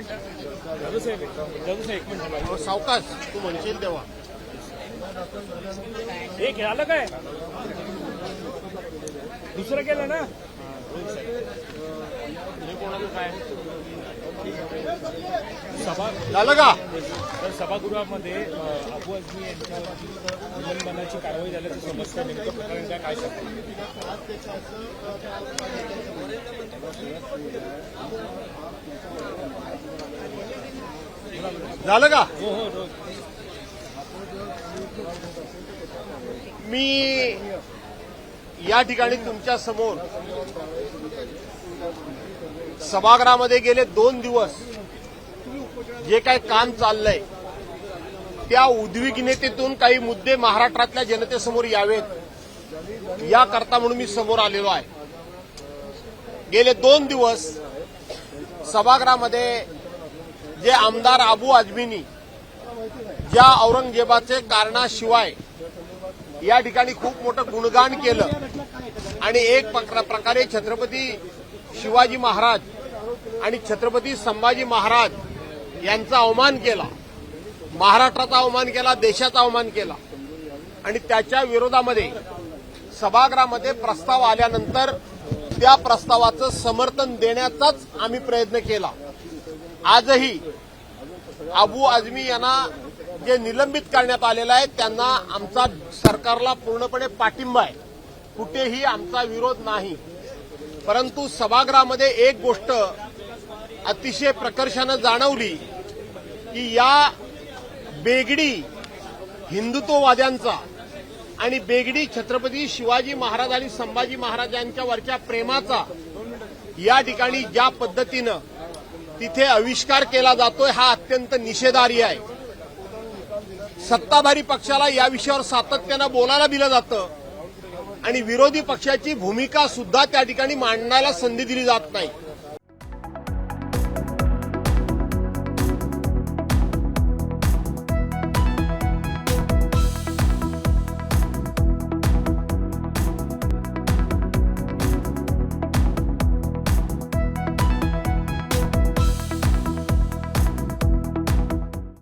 Minute सावकाश. तू म्हणशील तेव्हा हे खेळालं काय? दुसरं केलं ना? हे कोणाचं काय सभा झालं का? तर सभागृहामध्ये अबू आझमी यांच्यावरती निलंबनाची कारवाई झाल्याचं समजतं नेमकं प्रकरण काय काय सांगतं झालं का? हो हो हो. मी या ठिकाणी तुमच्यासमोर सभागृहामध्ये गेले दोन दिवस जे काय काम चाललंय त्या उद्विग्नतेतून काही मुद्दे महाराष्ट्रातल्या जनतेसमोर यावेत. याकरता म्हणून मी समोर आलेलो आहे. गेले दोन दिवस सभागृहामध्ये जे आमदार अबू आझमीनी ज्या औरंगजेबाचे कारणाशिवाय या ठिकाणी खूप मोठं गुणगान केलं आणि एक प्रकार- प्रकारे छत्रपती शिवाजी महाराज आणि छत्रपती संभाजी महाराज यांचा अवमान केला महाराष्ट्राचा अवमान केला देशाचा अवमान केला. आणि त्याच्या विरोधामध्ये सभागृहामध्ये प्रस्ताव आल्यानंतर त्या प्रस्तावाचं समर्थन देण्याचाच आम्ही प्रयत्न केला. आजही अबू आझमी यांना जे निलंबित करण्यात आलेलं आहे त्यांना आमचा सरकारला पूर्णपणे पाठिंबा आहे. कुठेही आमचा विरोध नाही. परंतु सभागृहामध्ये एक गोष्ट अतिशय प्रकर्षानं जाणवली की या बेगडी हिंदुत्ववाद्यांचा आणि बेगडी छत्रपती शिवाजी महाराज आणि संभाजी महाराजांच्या वरच्या प्रेमाचा या ठिकाणी ज्या पद्धतीनं तिथे आविष्कार केला जातोय हा अत्यंत निषेधार्य आहे. सत्ताधारी पक्षाला या विषयावर सातत्यानं बोलायला दिलं जातं आणि विरोधी पक्षाची भूमिका सुद्धा त्या ठिकाणी मांडण्याला संधी दिली जात नाही.